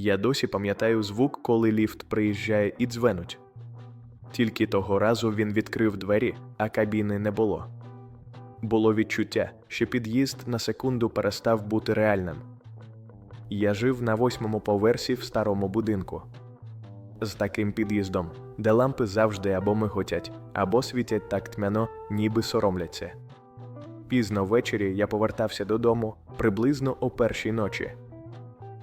Я досі пам'ятаю звук, коли ліфт приїжджає і дзвенуть. Тільки того разу він відкрив двері, а кабіни не було. Було відчуття, що під'їзд на секунду перестав бути реальним. Я жив на восьмому поверсі в старому будинку. З таким під'їздом, де лампи завжди або миготять, або світять так тьмяно, ніби соромляться. Пізно ввечері я повертався додому приблизно о першій ночі.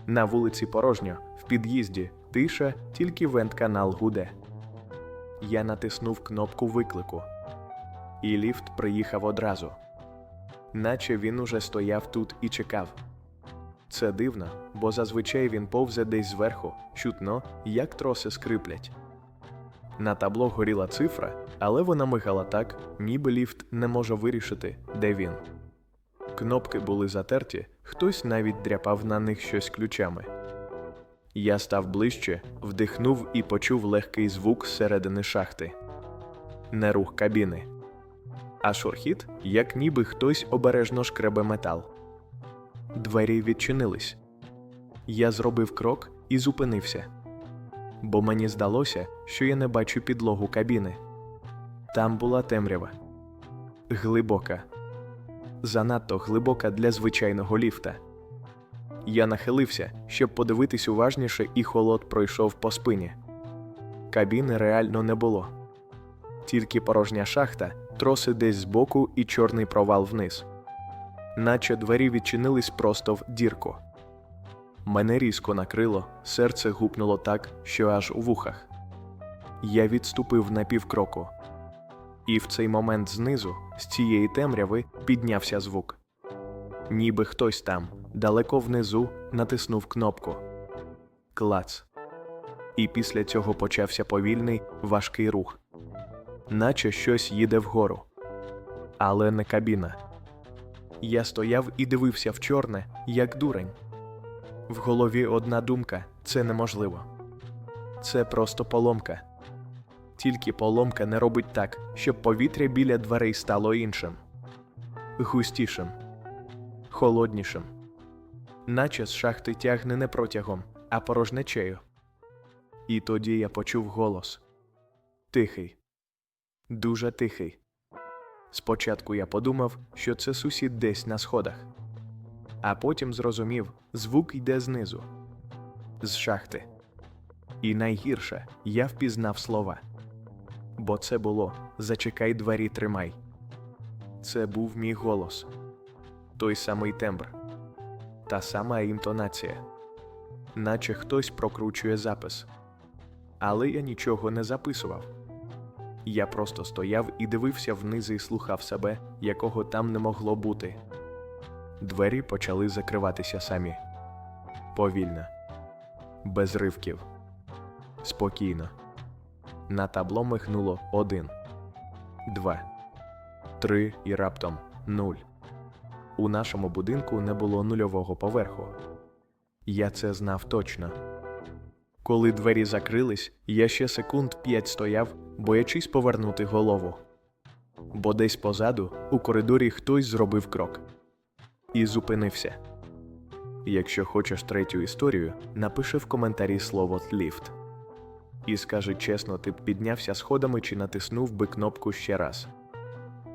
На вулиці порожньо, в під'їзді, тиша, тільки вент-канал гуде. Я натиснув кнопку виклику, і ліфт приїхав одразу, наче він уже стояв тут і чекав. Це дивно, бо зазвичай він повзе десь зверху, чутно, як троси скриплять. На табло горіла цифра, але вона мигала так, ніби ліфт не може вирішити, де він. Кнопки були затерті, хтось навіть дряпав на них щось ключами. Я став ближче, вдихнув і почув легкий звук зсередини шахти. Не рух кабіни. А шурхіт, як ніби хтось обережно шкребе метал. Двері відчинились. Я зробив крок і зупинився, бо мені здалося, що я не бачу підлогу кабіни. Там була темрява. Глибока. Занадто глибока для звичайного ліфта. Я нахилився, щоб подивитись уважніше, і холод пройшов по спині. Кабіни реально не було. Тільки порожня шахта, троси десь збоку і чорний провал вниз. Наче двері відчинились просто в дірку. Мене різко накрило, серце гупнуло так, що аж у вухах. Я відступив на півкроку. І в цей момент знизу, з цієї темряви, піднявся звук. Ніби хтось там, далеко внизу, натиснув кнопку. Клац. І після цього почався повільний, важкий рух, наче щось їде вгору. Але не кабіна. Я стояв і дивився в чорне, як дурень. В голові одна думка це неможливо. Це просто поломка. Тільки поломка не робить так, щоб повітря біля дверей стало іншим, густішим, холоднішим, наче з шахти тягне не протягом, а порожнечею. І тоді я почув голос тихий, дуже тихий. Спочатку я подумав, що це сусід десь на сходах, а потім зрозумів, звук йде знизу, з шахти. І найгірше я впізнав слова. Бо це було Зачекай двері тримай. Це був мій голос, той самий тембр, та сама інтонація, наче хтось прокручує запис. Але я нічого не записував. Я просто стояв і дивився вниз і слухав себе, якого там не могло бути. Двері почали закриватися самі повільно, без ривків, спокійно. На табло мигнуло один, два, три і раптом нуль. У нашому будинку не було нульового поверху. Я це знав точно. Коли двері закрились, я ще секунд п'ять стояв, боячись повернути голову. Бо десь позаду, у коридорі, хтось зробив крок і зупинився. Якщо хочеш третю історію, напиши в коментарі слово ліфт. І скажи чесно, ти піднявся сходами чи натиснув би кнопку ще раз.